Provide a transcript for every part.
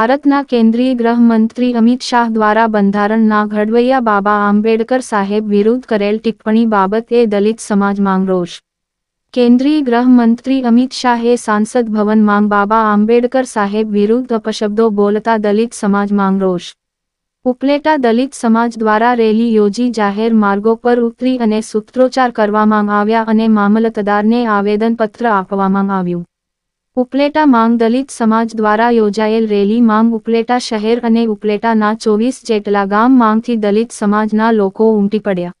ભારતના કેન્દ્રીય ગૃહમંત્રી અમિત શાહ દ્વારા બંધારણના ઘડવૈયા બાબા આંબેડકર સાહેબ વિરુદ્ધ કરેલ ટિપ્પણી બાબતે દલિત સમાજ માંગ રોષ કેન્દ્રીય ગૃહમંત્રી અમિત શાહે સાંસદ ભવનમાં બાબા આંબેડકર સાહેબ વિરુદ્ધ અપશબ્દો બોલતા દલિત સમાજ માંગ રોષ ઉપલેટા દલિત સમાજ દ્વારા રેલી યોજી જાહેર માર્ગો પર ઉતરી અને સૂત્રોચ્ચાર કરવામાં આવ્યા અને મામલતદારને આવેદનપત્ર આપવામાં આવ્યું. ઉપલેટા માંગ દલિત સમાજ દ્વારા યોજાયેલ રેલી માંગ ઉપલેટા શહેર અને ઉપલેટાના ચોવીસ જેટલા ગામ માંગથી દલિત સમાજના લોકો ઉમટી પડ્યા.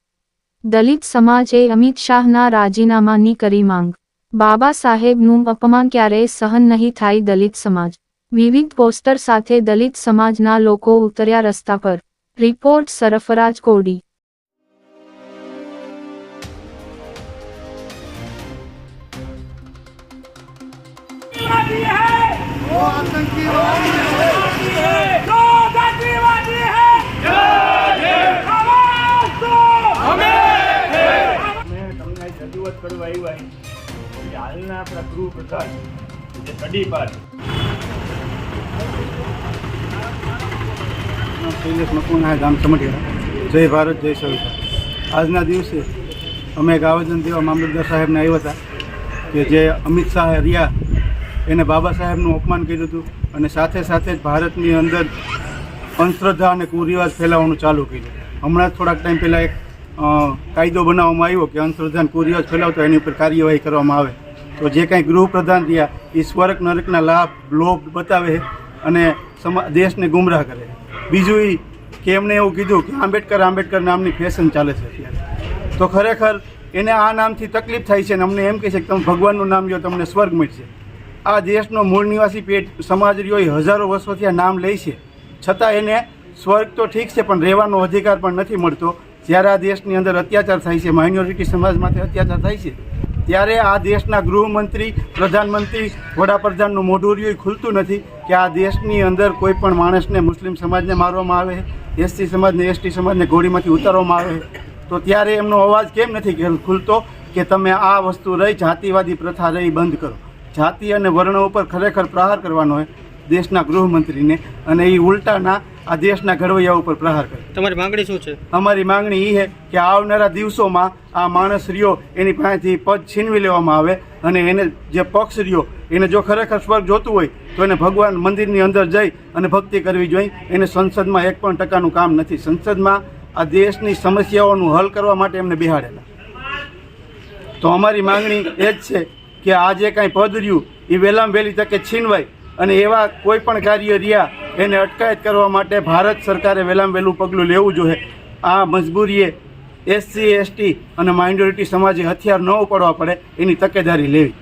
દલિત સમાજે અમિત શાહના રાજીનામાની કરી માંગ. બાબા સાહેબનું અપમાન ક્યારેય સહન નહીં થાય દલિત સમાજ. વિવિધ પોસ્ટર સાથે દલિત સમાજના લોકો ઉતર્યા રસ્તા પર. રિપોર્ટ સરફરાજ કોડી. રજૂઆત કરવા આવ્યા છીએ હાલના આપણા ગૃહપ્રધાન જે તડીપાર શૈલેષ મકવાણા ગામ સમઢિયા. જય ભારત જય સવિતા. આજના દિવસે અમે ગાવજન દેવા મામલતદાર સાહેબને આવ્યા હતા કે જે અમિત શાહ રહ્યા એને બાબા સાહેબનું અપમાન કર્યું હતું અને સાથે સાથે જ ભારતની અંદર અંધશ્રદ્ધા અને કુરિવાજ ફેલાવવાનું ચાલુ કર્યું. હમણાં જ થોડાક ટાઈમ પહેલાં એક કાયદો બનાવવામાં આવ્યો કે અંધશ્રદ્ધા અને કુરિવાજ ફેલાવતો એની ઉપર કાર્યવાહી કરવામાં આવે. તો જે કાંઈ ગૃહપ્રધાન રહ્યા, એ સ્વર્ગ નરકના લાભ, લોભ બતાવે અને સમા, દેશને ગુમરાહ કરે. બીજું એ કે એમણે એવું કીધું કે આંબેડકર આંબેડકર નામની ફેશન ચાલે છે અત્યારે. તો ખરેખર એને આ નામથી તકલીફ થાય છે અને અમને એમ કહે છે કે તમે ભગવાનનું નામ લો તમને સ્વર્ગ મળશે. આ દેશનો મૂળ નિવાસી પેટ સમાજ રહ્યો હજારો વર્ષોથી આ નામ લે છે. છતાં એને સ્વર્ગ તો ઠીક છે, પણ રહેવાનો અધિકાર પણ નથી મળતો. જ્યારે આ દેશની અંદર અત્યાચાર થાય છે માઇનોરિટી સમાજ માટે અત્યાચાર થાય છે, ત્યારે આ દેશના ગૃહમંત્રી, પ્રધાનમંત્રી, વડાપ્રધાનનું મોઢું રહ્યું ખુલતું નથી કે આ દેશની અંદર કોઈ પણ માણસને મુસ્લિમ સમાજને મારવામાં આવે એસટી સમાજને એસટી સમાજને ઘોડીમાંથી ઉતારવામાં આવે. તો ત્યારે એમનો અવાજ કેમ નથી ખુલતો કે તમે આ વસ્તુ રહી, જાતિવાદી પ્રથા રહી, બંધ કરો. જાતિ અને વર્ણ ઉપર ખરેખર પ્રહાર કરવાનો હોય દેશના ગૃહમંત્રીને અને એ ઉલટાના આ દેશના ઘડવૈયા ઉપર પ્રહાર કરે. તમારી માંગણી શું છે? અમારી માંગણી એ છે કે આવનારા દિવસોમાં આ માણસ રહ્યો એની પાસેથી પદ છીનવી લેવામાં આવે અને એને જે પક્ષ રહ્યો એને જો ખરેખર સ્વર્ગ જોતું હોય તો એને ભગવાન મંદિરની અંદર જઈ અને ભક્તિ કરવી જોઈએ. એને સંસદમાં એક પણ ટકાનું કામ નથી. સંસદમાં આ દેશની સમસ્યાઓનું હલ કરવા માટે એમને બિહાડેલા. તો અમારી માંગણી એ જ છે કે આ જે કાંઈ પદ રહ્યું એ વહેલામાં વહેલી તકે છીનવાય. અને એવા કોઈ પણ કાર્ય રહ્યા, એને અટકાયત કરવા માટે ભારત સરકારે વહેલામાં વહેલું પગલું લેવું જોઈએ. આ મજબૂરીએ એસસી, એસટી અને માઇનોરિટી સમાજે હથિયાર ન ઉપાડવા પડે, એની તકેદારી લેવી.